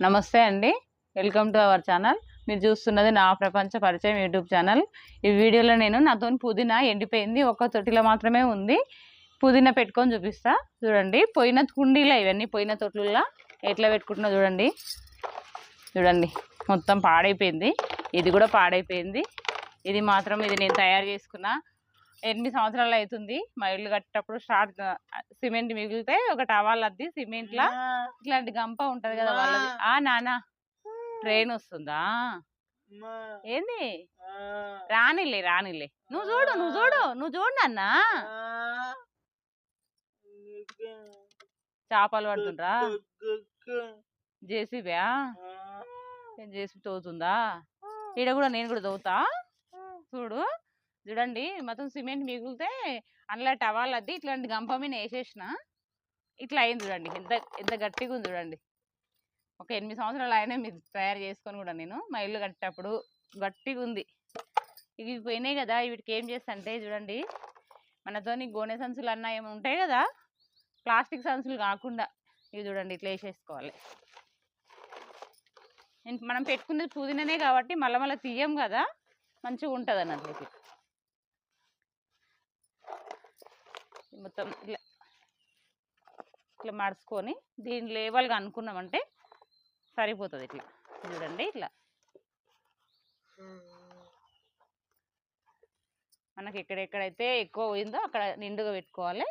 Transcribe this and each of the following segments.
నమస్తే అండి. Welcome to our channel. మీరు చూస్తున్నది నా ప్రపంచ పరిచయం యూట్యూబ్ ఛానల్. ఈ వీడియోలో నేను నాతో పుదీనా ఎండిపోయింది. ఒక తొట్టిలో మాత్రమే ఉంది. పుదీనా పెట్టుకొని చూపిస్తా. చూడండి. పోయిన కుండీలో ఇవన్నీ పోయిన తొట్లులా ఎట్లా పెట్టుకుంటున్నా చూడండి. చూడండి. మొత్తం పాడైపోయింది. ఇది కూడా పాడైపోయింది. ఇది మాత్రం ఇది నేను తయారు చేసుకున్న ఎనిమిది సంవత్సరాలు అవుతుంది మా ఇల్లు కట్టేటప్పుడు స్టార్ట్ సిమెంట్ మిగిలితే ఒక టవాల్ అద్ది సిమెంట్లా ఇట్లాంటి గంప ఉంటది కదా వాళ్ళది. ఆ నానా ట్రైన్ వస్తుందా? ఏంది? రానిలే రానిలే. నువ్వు చూడు నువ్వు చూడు నువ్వు చూడు నాన్న. చేపలు పడుతుండ్రా? జేసీబా జేసీబీ తవ్వుతుందా ఈడ కూడా నేను కూడా తవ్వుతా చూడు. చూడండి మొత్తం సిమెంట్ మిగిలితే అందులో టవాల్ అద్ది ఇట్లాంటి గంప మీద వేసేసిన. ఇట్లా అయింది చూడండి. ఎంత ఎంత గట్టిగా ఉంది చూడండి. ఒక ఎనిమిది సంవత్సరాలు అయినా మీరు తయారు చేసుకొని కూడా నేను మా ఇల్లు కట్టేటప్పుడు గట్టిగా ఉంది. ఇవి పోయినాయి కదా వీటికి ఏం చేస్తానంటే చూడండి మనతోని గోనె సంచులు అన్న ఏమి ఉంటాయి కదా ప్లాస్టిక్ సంచులు కాకుండా ఇవి చూడండి ఇట్లా వేసేసుకోవాలి. మనం పెట్టుకునేది పుదీననే కాబట్టి మళ్ళీ మళ్ళీ తీయం కదా మంచిగా ఉంటుంది అన్నట్లు మొత్తం ఇట్లా ఇట్లా మడుచుకొని దీని లేవల్గా అనుకున్నామంటే సరిపోతుంది ఇట్లా. చూడండి ఇట్లా. మనకి ఎక్కడెక్కడైతే ఎక్కువ పోయిందో అక్కడ నిండుగా పెట్టుకోవాలి.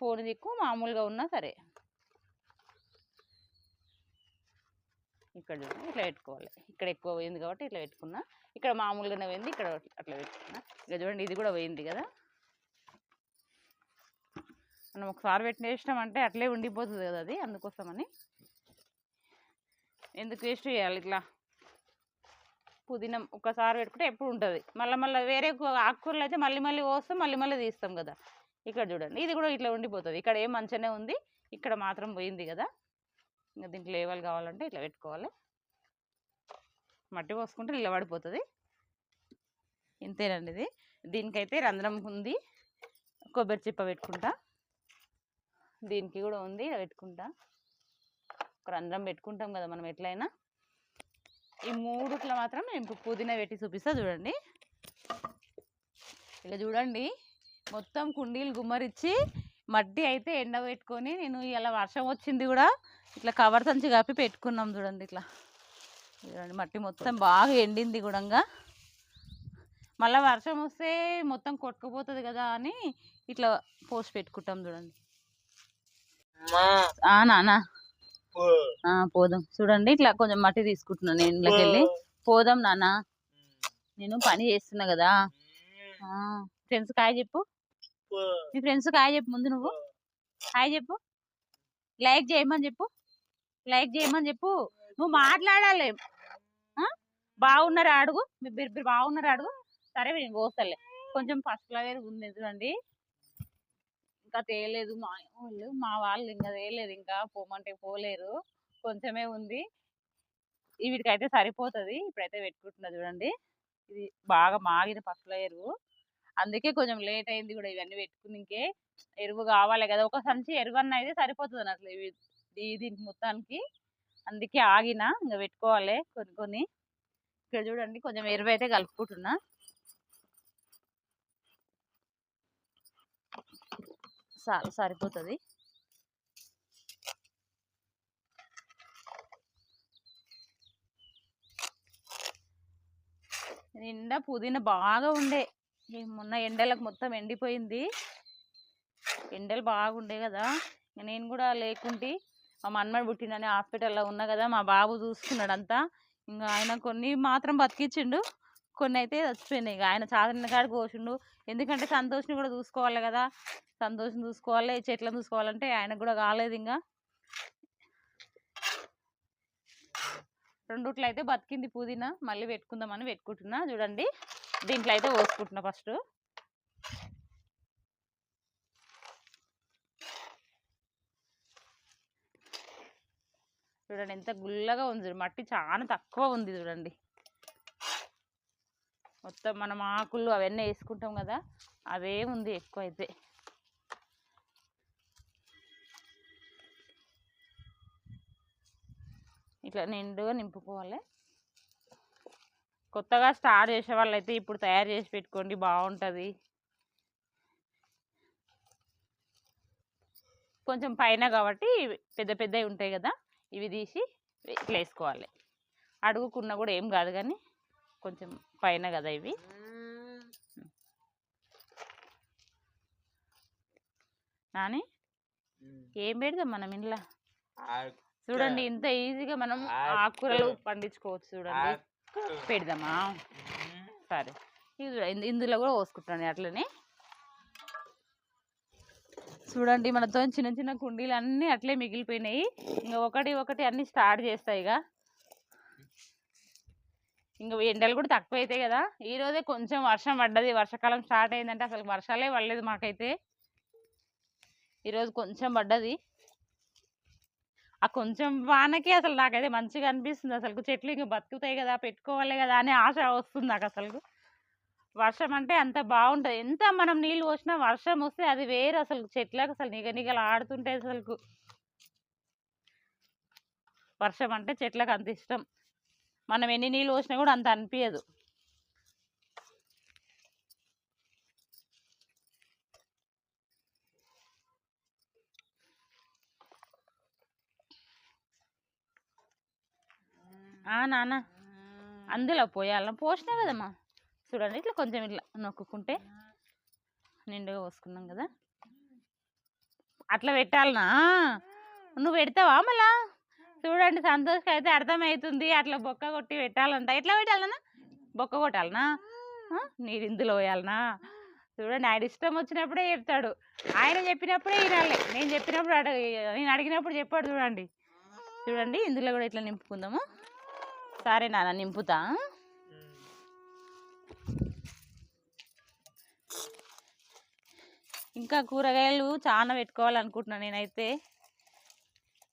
ఫోన్ దిక్కు మామూలుగా ఉన్నా సరే. ఇక్కడ చూడండి ఇట్లా పెట్టుకోవాలి. ఇక్కడ ఎక్కువ పోయింది కాబట్టి ఇట్లా పెట్టుకున్నా. ఇక్కడ మామూలుగానే పోయింది ఇక్కడ అట్లా పెట్టుకున్నా. ఇక చూడండి ఇది కూడా పోయింది కదా. మనం ఒకసారి పెట్టిన వేసినాం అంటే అట్లే ఉండిపోతుంది కదా అది అందుకోసమని. ఎందుకు వేస్ట్ చేయాలి ఇట్లా? పుదీనా ఒకసారి పెట్టుకుంటే ఎప్పుడు ఉంటుంది. మళ్ళీ మళ్ళీ వేరే ఆకుకూరలు అయితే మళ్ళీ మళ్ళీ పోస్తాం మళ్ళీ మళ్ళీ తీస్తాం కదా. ఇక్కడ చూడండి ఇది కూడా ఇట్లా ఉండిపోతుంది. ఇక్కడ ఏం మంచిగానే ఉంది ఇక్కడ మాత్రం పోయింది కదా. ఇంకా దీంట్లో లేవలు కావాలంటే ఇట్లా పెట్టుకోవాలి. మట్టి పోసుకుంటే నిలబడిపోతుంది ఇంతేనండి ఇది. దీనికైతే రంధ్రం ఉంది. కొబ్బరి చిప్ప పెట్టుకుంటా. దీనికి కూడా ఉంది పెట్టుకుంటా. ఒక రంధ్రం పెట్టుకుంటాం కదా మనం ఎట్లయినా. ఈ మూడుట్లో మాత్రం నేను పుదీనా పెట్టి చూపిస్తా చూడండి. ఇలా చూడండి. మొత్తం కుండీలు గుమ్మరిచ్చి మట్టి అయితే ఎండబెట్టుకొని నేను ఇలా వర్షం వచ్చింది కూడా ఇట్లా కవర్ సంచి కప్పి పెట్టుకున్నాం చూడండి ఇట్లా. చూడండి మట్టి మొత్తం బాగా ఎండింది కూడా మళ్ళీ వర్షం వస్తే మొత్తం కొట్టుకుపోతుంది కదా అని ఇట్లా పోసి పెట్టుకుంటాం చూడండి. ఆ, పోదాం. చూడండి ఇట్లా కొంచెం మట్టి తీసుకుంటున్నాను నేను ఇంట్లోకి వెళ్ళి. పోదాం నాన్న. నేను పని చేస్తున్నా కదా. ఫ్రెండ్స్ కాయ చెప్పు. మీ ఫ్రెండ్స్ కాయ చెప్పు ముందు నువ్వు. హాయ్ చెప్పు. లైక్ చేయమని చెప్పు. లైక్ చేయమని చెప్పు. నువ్వు మాట్లాడాలి? బాగున్నారా అడుగు. మీ మీరు బాగున్నారా అడుగు. సరే నేను పోస్తలే. కొంచెం ఫస్ట్ లాగే ఉంది చూడండి. ఇంకా తేలేదు మా వాళ్ళు మా వాళ్ళు ఇంకా తేలేదు ఇంకా పోమంటే పోలేరు. కొంచెమే ఉంది. వీటికైతే సరిపోతుంది. ఇప్పుడైతే పెట్టుకుంటున్నా చూడండి. ఇది బాగా మాగిన పసుల ఎరువు అందుకే కొంచెం లేట్ అయింది కూడా ఇవన్నీ పెట్టుకునికే. ఎరువు కావాలి కదా. ఒక సంచి ఎరువు అన్న అయితే సరిపోతుంది అన్నట్లు ఇవి దీనికి మొత్తానికి. అందుకే ఆగిన ఇంకా పెట్టుకోవాలి కొన్ని కొన్ని. ఇక్కడ చూడండి కొంచెం ఎరువు అయితే కలుపుకుంటున్నా. సరిపోతుంది. నిండా పుదీనా బాగా ఉండే. మొన్న ఎండలకు మొత్తం ఎండిపోయింది. ఎండలు బాగుండే కదా. నేను కూడా లేకుంటే మా మన్మడు పుట్టిండని హాస్పిటల్లో ఉన్నా కదా మా బాబు చూసుకున్నాడు అంతా ఇంకా ఆయన కొన్ని మాత్రం బతికించిండు కొన్ని అయితే చచ్చిపోయినాయి. ఆయన చాదరిన కాడికి కోసిండు ఎందుకంటే సంతోష్ని కూడా చూసుకోవాలి కదా! సంతోషం చూసుకోవాలి చెట్లను చూసుకోవాలంటే ఆయనకు కూడా కాలేదు ఇంకా రెండుట్లో అయితే బతికింది పుదీనా మళ్ళీ పెట్టుకుందామని పెట్టుకుంటున్నా. చూడండి దీంట్లో అయితే పోసుకుంటున్నా ఫస్ట్. చూడండి ఎంత గుల్లగా ఉంది. మట్టి చాలా తక్కువ ఉంది చూడండి. మొత్తం మనం ఆకులు అవన్నీ వేసుకుంటాం కదా అవే ఉంది ఎక్కువ అయితే ఇట్లా నిండుగా నింపుకోవాలి. కొత్తగా స్టార్ట్ చేసే వాళ్ళైతే ఇప్పుడు తయారు చేసి పెట్టుకోండి బాగుంటుంది. కొంచెం పైన కాబట్టి పెద్ద పెద్దవి ఉంటాయి కదా ఇవి తీసి ఇట్లా వేసుకోవాలి. అడుగుకున్నా కూడా ఏం కాదు కానీ కొంచెం పైన కదా ఇవి. నాని ఏం పెడదాం మనం ఇంట్లో? చూడండి ఇంత ఈజీగా మనం ఆకుకూరలు పండించుకోవచ్చు చూడండి. పెడదామా? సరే. ఇది ఇందులో కూడా పోసుకుంటాను అట్లనే. చూడండి మనతో చిన్న చిన్న కుండీలు అన్నీ అట్లే మిగిలిపోయినాయి. ఇంకా ఒకటి ఒకటి అన్నీ స్టార్ట్ చేస్తాయి ఇక. ఇంకా ఎండలు కూడా తక్కువ అవుతాయి కదా! ఈ రోజే కొంచెం వర్షం పడ్డది. వర్షాకాలం స్టార్ట్ అయిందంటే అసలు వర్షాలే పడలేదు మాకైతే. ఈరోజు కొంచెం పడ్డది. ఆ కొంచెం వానకి అసలు నాకైతే మంచిగా అనిపిస్తుంది. అసలు చెట్లు ఇంకా బతుకుతాయి కదా పెట్టుకోవాలి కదా అనే ఆశ వస్తుంది నాకు అసలు. వర్షం అంటే అంత బాగుంటుంది. ఎంత మనం నీళ్ళు పోసినా వర్షం వస్తే అది వేరు అసలు. చెట్లకు అసలు నిగ నిగలు ఆడుతుంటే అసలు వర్షం అంటే చెట్లకు అంత ఇష్టం. మనం ఎన్ని నీళ్ళు పోసినా కూడా అంత అనిపించదు ఆ నాన్న. అందులో పోయాల. పోసినా కదమ్మా. చూడండి ఇట్లా కొంచెం ఇట్లా నొక్కుంటే నిండుగా పోసుకున్నాం కదా. అట్లా పెట్టాలనా? నువ్వు పెడతావా మళ్ళా? చూడండి సంతోష్కి అయితే అర్థమవుతుంది అట్లా బొక్క కొట్టి పెట్టాలంట. ఎట్లా పెట్టాలన్నా? బొక్క కొట్టాలనా? నీరు ఇందులో పోయాలనా చూడండి ఆయన ఇష్టం వచ్చినప్పుడే చెప్తాడు. ఆయన చెప్పినప్పుడే వినాలి. నేను చెప్పినప్పుడు అడగ నేను అడిగినప్పుడు చెప్పాడు చూడండి. చూడండి ఇందులో కూడా ఇట్లా నింపుకుందాము? సరే నాన్న నింపుతా. ఇంకా కూరగాయలు చాలా పెట్టుకోవాలనుకుంటున్నాను నేనైతే.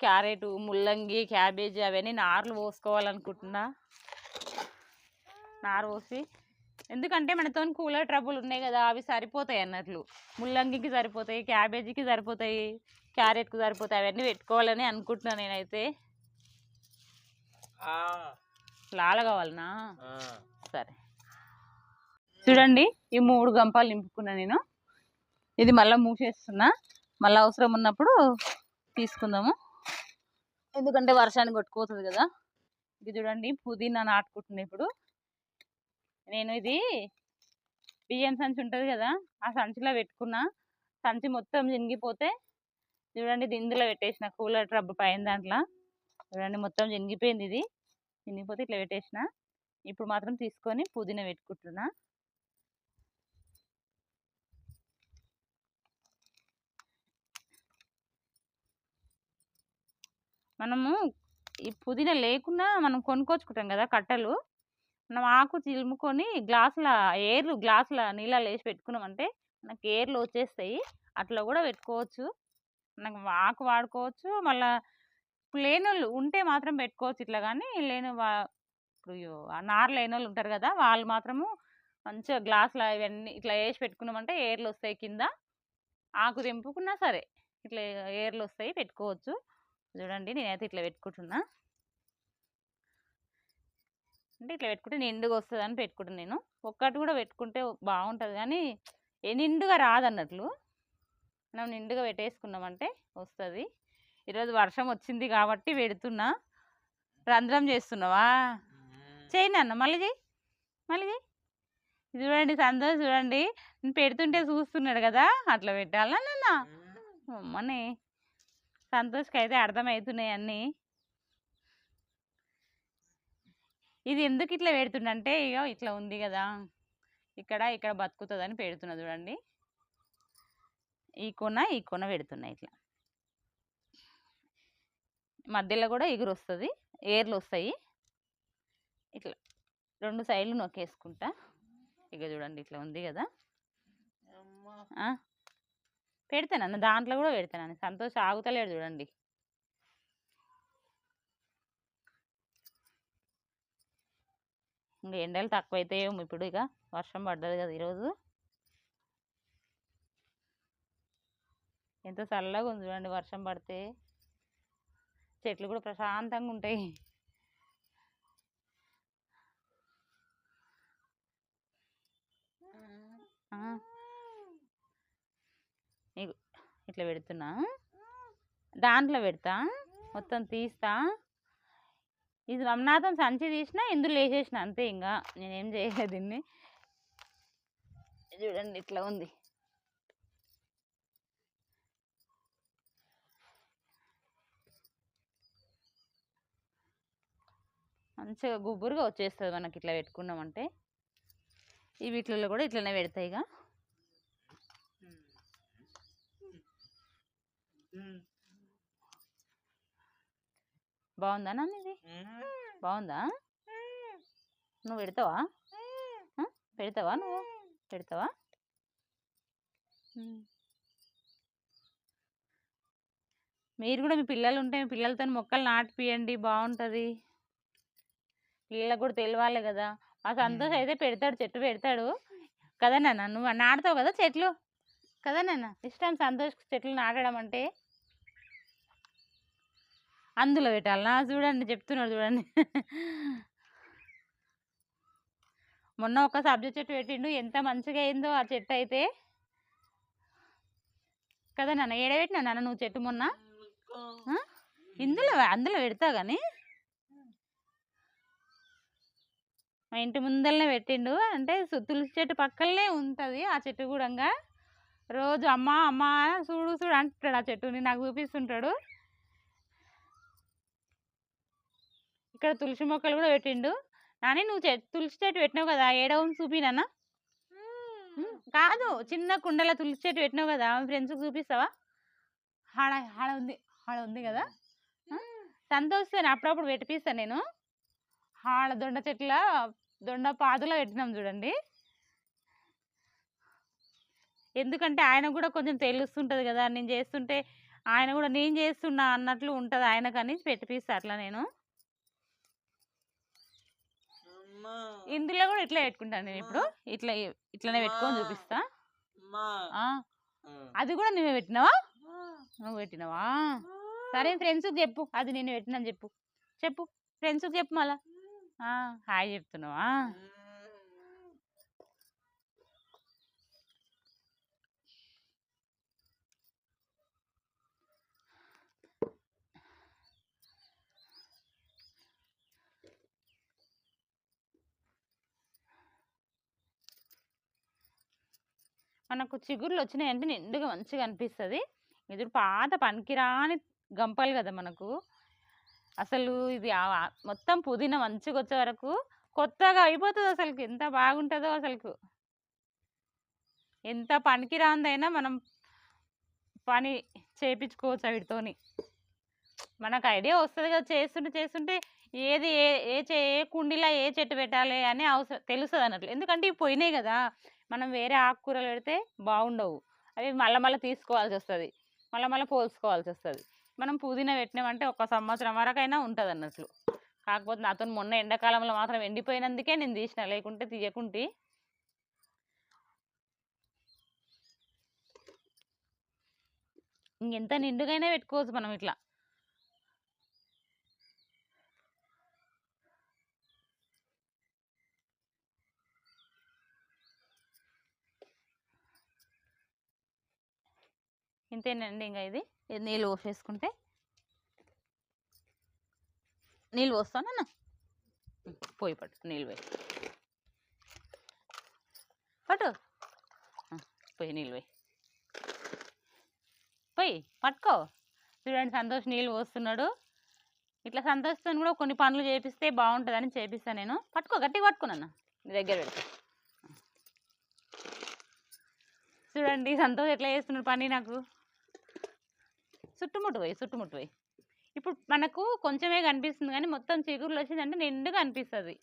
క్యారెట్ ముల్లంగి క్యాబేజీ అవన్నీ నార్లు పోసుకోవాలనుకుంటున్నా. నారు పోసి. ఎందుకంటే మనతో కూలర్ ట్రబుల్ ఉన్నాయి కదా అవి సరిపోతాయి అన్నట్లు. ముల్లంగికి సరిపోతాయి క్యాబేజీకి సరిపోతాయి క్యారెట్కి సరిపోతాయి అవన్నీ పెట్టుకోవాలని అనుకుంటున్నాను నేనైతే. లాల కావాలనా? సరే. చూడండి ఈ మూడు గంపాలు నింపుకున్నా నేను. ఇది మళ్ళీ మూసేస్తున్నా. మళ్ళీ అవసరం ఉన్నప్పుడు తీసుకుందాము. ఎందుకంటే వర్షానికి కొట్టుకుపోతుంది కదా. ఇది చూడండి పుదీనా నాటుకుంటున్నా ఇప్పుడు. నేను ఇది బియ్యం సంచి ఉంటుంది కదా ఆ సంచిలో పెట్టుకున్నా. సంచి మొత్తం చినిగిపోతే చూడండి ఇది ఇందులో పెట్టేసిన కూలర్ ట్రబ్ పైన దాంట్లో. చూడండి మొత్తం చినిగిపోయింది ఇది. చినిగిపోతే ఇట్లా పెట్టేసిన. ఇప్పుడు మాత్రం తీసుకొని పుదీనా పెట్టుకుంటున్నా. మనము ఈ పుదీనా లేకున్నా మనం కొనుక్కొచ్చుకుంటాం కదా కట్టలు. మనం ఆకు చిలుముకొని గ్లాసుల ఏర్లు గ్లాసుల నీళ్ళలో వేసి పెట్టుకున్నామంటే మనకి ఏర్లు వచ్చేస్తాయి. అట్లా కూడా పెట్టుకోవచ్చు. మనకు ఆకు వాడుకోవచ్చు. మళ్ళీ లేని వాళ్ళు ఉంటే మాత్రం పెట్టుకోవచ్చు ఇట్లా కానీ లేని వా ఇప్పుడు ఆ నార లేని వాళ్ళు ఉంటారు కదా వాళ్ళు మాత్రము మంచిగా గ్లాసులు ఇవన్నీ ఇట్లా వేసి పెట్టుకున్నామంటే ఏర్లు వస్తాయి కింద. ఆకు తెంపుకున్నా సరే ఇట్లా ఏర్లు వస్తాయి పెట్టుకోవచ్చు. చూడండి నేనైతే ఇట్లా పెట్టుకుంటున్నా. అంటే ఇట్లా పెట్టుకుంటే నిండుగా వస్తుంది అని పెట్టుకుంటాను నేను. ఒక్కటి కూడా పెట్టుకుంటే బాగుంటుంది కానీ ఏ నిండుగా రాదన్నట్లు. మనం నిండుగా పెట్టేసుకున్నామంటే వస్తుంది. ఈరోజు వర్షం వచ్చింది కాబట్టి పెడుతున్నా. రంధ్రం చేస్తున్నావా? చేయి నాన్న మళ్ళీ చేయి మళ్ళీ చేయి చూడండి సంతోష్ చూడండి. నేను పెడుతుంటే చూస్తున్నాడు కదా అట్లా పెట్టాలా నాన్న? అమ్మనే. సంతోష్కి అయితే అర్థమవుతున్నాయి అన్నీ. ఇది ఎందుకు ఇట్లా పెడుతుండంటే ఇగో ఇట్లా ఉంది కదా ఇక్కడ ఇక్కడ బతుకుతుందని పెడుతున్నా చూడండి. ఈ కొన ఈ కొన పెడుతున్నా ఇట్లా. మధ్యలో కూడా ఎగురు వస్తుంది ఏర్లు వస్తాయి. ఇట్లా రెండు సైడ్లు నొక్కేసుకుంటా. ఇక చూడండి ఇట్లా ఉంది కదా? పెడతానన్న దాంట్లో కూడా పెడతానన్న. సంతోష్ ఆగుతలేడు చూడండి. ఇంకా ఎండలు తక్కువైతాయేమో ఇప్పుడు ఇక. వర్షం పడ్డది కదా ఈరోజు. ఎంత చల్లగా ఉంది చూడండి వర్షం పడితే. చెట్లు కూడా ప్రశాంతంగా ఉంటాయి ఆ. ఇగో ఇట్లా పెడుతున్నా? దాంట్లో పెడతా? మొత్తం తీస్తా? ఇది రమనాథం సంచి తీసిన ఇందులో వేసేసిన అంతే ఇంకా నేనేం చేయలేదు దీన్ని. చూడండి ఇట్లా ఉంది. మంచిగా గుబ్బురుగా వచ్చేస్తుంది మనకి ఇట్లా పెట్టుకున్నామంటే. ఈ వీటిలలో కూడా ఇట్లనే పెడతాయి ఇక. బాగుందా నాన్న ఇది బాగుందా నువ్వు పెడతావా? ఆ? పెడతావా నువ్వు? పెడతావా. మీరు కూడా మీ పిల్లలు ఉంటే మీ పిల్లలతో మొక్కలు నాటిపియండి బాగుంటుంది పిల్లలకు కూడా తెలియాలి కదా. మా సంతోష్ అయితే పెడతాడు చెట్టు పెడతాడు. కదా నాన్న నువ్వు నాటుతావు కదా చెట్లు? కదా నాన్న ఇష్టం సంతోష్ చెట్లు నాటడం అంటే? అందులో పెట్టాలనా చూడండి చెప్తున్నాడు చూడండి. మొన్న ఒక సబ్జెక్ట్ చెట్టు పెట్టిండు. ఎంత మంచిగా అయిందో ఆ చెట్టు అయితే. కదా నాన్న ఏడ పెట్టినా నాన్న నువ్వు చెట్టు మొన్న? ఇందులో అందులో పెడతా కానీ మా ఇంటి ముందరనే పెట్టిండు. అంటే సు- తులసి చెట్టు పక్కనే ఉంటుంది ఆ చెట్టు కూడా రోజు అమ్మ అమ్మ చూడు చూడు అంటాడు ఆ చెట్టుని. నాకు చూపిస్తుంటాడు. ఇక్కడ తులసి మొక్కలు కూడా పెట్టిండు. నాని నువ్వు తులసి చెట్టు పెట్టినావు కదా ఏడవ చూపినానా కాదు చిన్న కుండల తులసి చెట్టు పెట్టినావు కదా ఫ్రెండ్స్కి చూపిస్తావా? ఆడ ఆడ ఉంది ఆడ ఉంది కదా. ఆ? సంతోష్ అప్పుడప్పుడు పెట్టిపిస్తాను నేను. ఆడ దొండ చెట్ల దొండ పాదులో పెట్టినాం చూడండి. ఎందుకంటే ఆయన కూడా కొంచెం తెలుస్తుంటుంది కదా నేను చేస్తుంటే ఆయన కూడా నేను చేస్తున్నా అన్నట్లు ఉంటుంది ఆయనకని పెట్టిపిస్తా అట్లా నేను. ఇందులో కూడా ఇట్లా పెట్టుకుంటాను నేను ఇప్పుడు. ఇట్లా ఇట్లనే పెట్టుకొని చూపిస్తా. అది కూడా నువ్వే పెట్టినావా? నువ్వు పెట్టినావా? సరే ఫ్రెండ్స్కి చెప్పు. అది నేను పెట్టినాను చెప్పు. చెప్పు. ఫ్రెండ్స్కి చెప్పు మళ్ళా. హాయ్ చెప్తున్నావా? మనకు చిగుర్లు వచ్చినాయంటే నిండుగా మంచిగా అనిపిస్తుంది. ఇది పాత పనికిరాని గంపలు కదా మనకు. అసలు ఇది మొత్తం పుదీనా మంచిగా వచ్చే వరకు కొత్తగా అయిపోతుంది అసలుకి. ఎంత బాగుంటుందో అసలుకు. ఎంత పనికిరాందైనా మనం పని చేపించుకోవచ్చు వీటితోని మనకు ఐడియా వస్తుంది కదా చేస్తుంటే చేస్తుంటే ఏది ఏ ఏ చే ఏ కుండీలో ఏ చెట్టు పెట్టాలి అని అవసరం తెలుస్తుంది అన్నట్లు ఎందుకంటే ఇవి పోయినాయి కదా. మనం వేరే ఆకుకూరలు పెడితే బాగుండవు. అవి మళ్ళీ మళ్ళీ తీసుకోవాల్సి వస్తుంది మళ్ళీ మళ్ళీ పోల్చుకోవాల్సి వస్తుంది మనం పుదీనా పెట్టినామంటే ఒక సంవత్సరం వరకైనా ఉంటుంది అన్నట్లు కాకపోతే నాతో మొన్న ఎండాకాలంలో మాత్రం ఎండిపోయినందుకే నేను తీసిన. లేకుంటే తీయకుంటే. ఇంకెంత నిండుగానే పెట్టుకోవచ్చు మనం ఇట్లా. ఇంతేనండి ఇంకా ఇది. నీళ్ళు పోసేసుకుంటే. నీళ్ళు పోస్తానన్నా పోయి పట్టు నీళ్ళు పోయి. పట్టు. పోయి నీళ్ళు పోయి. పోయి పట్టుకో. చూడండి సంతోష్ నీళ్ళు పోస్తున్నాడు. ఇట్లా సంతోష్తో కూడా కొన్ని పనులు చేపిస్తే బాగుంటుందని చేపిస్తాను నేను. పట్టుకో గట్టిగా పట్టుకున్నా నీ దగ్గర పెడతా. చూడండి సంతోష్ ఎట్లా చేస్తున్నాడు పని నాకు. చుట్టుముట్టు పోయి చుట్టుముట్టు పోయి. ఇప్పుడు మనకు కొంచెమే కనిపిస్తుంది కానీ మొత్తం చిగురులు వచ్చిందంటే నిండుగా అనిపిస్తుంది.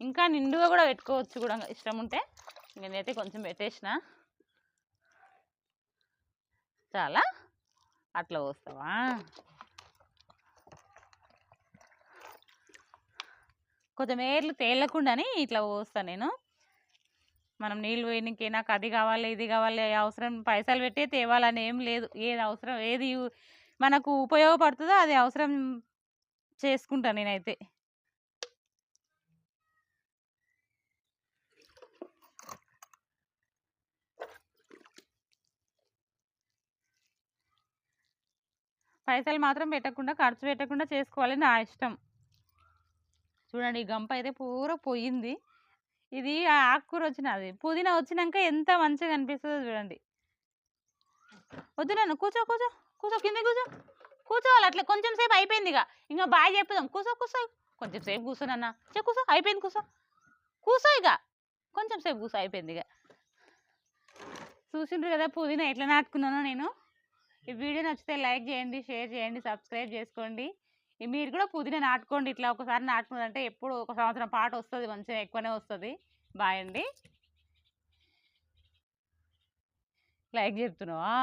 ఇంకా నిండుగా కూడా పెట్టుకోవచ్చు కూడా ఇష్టం ఉంటే. నేనైతే కొంచెం పెట్టేసిన. చాలా. అట్లా పోస్తావా? కొంచెం ఏర్లు తేలకుండానే ఇట్లా పోస్తాను నేను. మనం నీళ్ళు పోయినకే నాకు అది కావాలి ఇది కావాలి అవసరం పైసలు పెట్టి తేవాలని ఏం లేదు. ఏది అవసరం ఏది మనకు ఉపయోగపడుతుందో అది అవసరం చేసుకుంటా నేనైతే. పైసలు మాత్రం పెట్టకుండా ఖర్చు పెట్టకుండా చేసుకోవాలి నా ఇష్టం. చూడండి ఈ గంప అయితే పూర పోయింది. ఇది ఆకుకూర ఆకుకూర వచ్చినది పుదీనా వచ్చినాక ఎంత మంచిగా అనిపిస్తుందో చూడండి. వద్దునన్ను కూర్చో కూర్చో కూర్చో కింద కూర్చో కూర్చోవాలి అట్లా కొంచెం సేపు అయిపోయింది ఇక. ఇంకా బాగా చెప్పుదాం కూర్చో కూర్చో కొంచెం సేపు కూర్చోనన్న చే కూర్చో అయిపోయింది కూర్చో కూర్చో ఇక. కొంచెం సేపు కూర్చో అయిపోయింది ఇక. చూసిండ్రు కదా పుదీనా ఎట్లా నాటుకున్నానో నేను. ఈ వీడియో నచ్చితే లైక్ చేయండి షేర్ చేయండి సబ్స్క్రైబ్ చేసుకోండి. మీరు కూడా పుదీనా నాటుకోండి. ఇట్లా ఒకసారి నాటుకున్నారంటే ఎప్పుడు ఒక సంవత్సరం పాటు వస్తుంది మంచిగా ఎక్కువనే వస్తుంది. బాయ్ అండి. లైక్ చెప్తున్నావా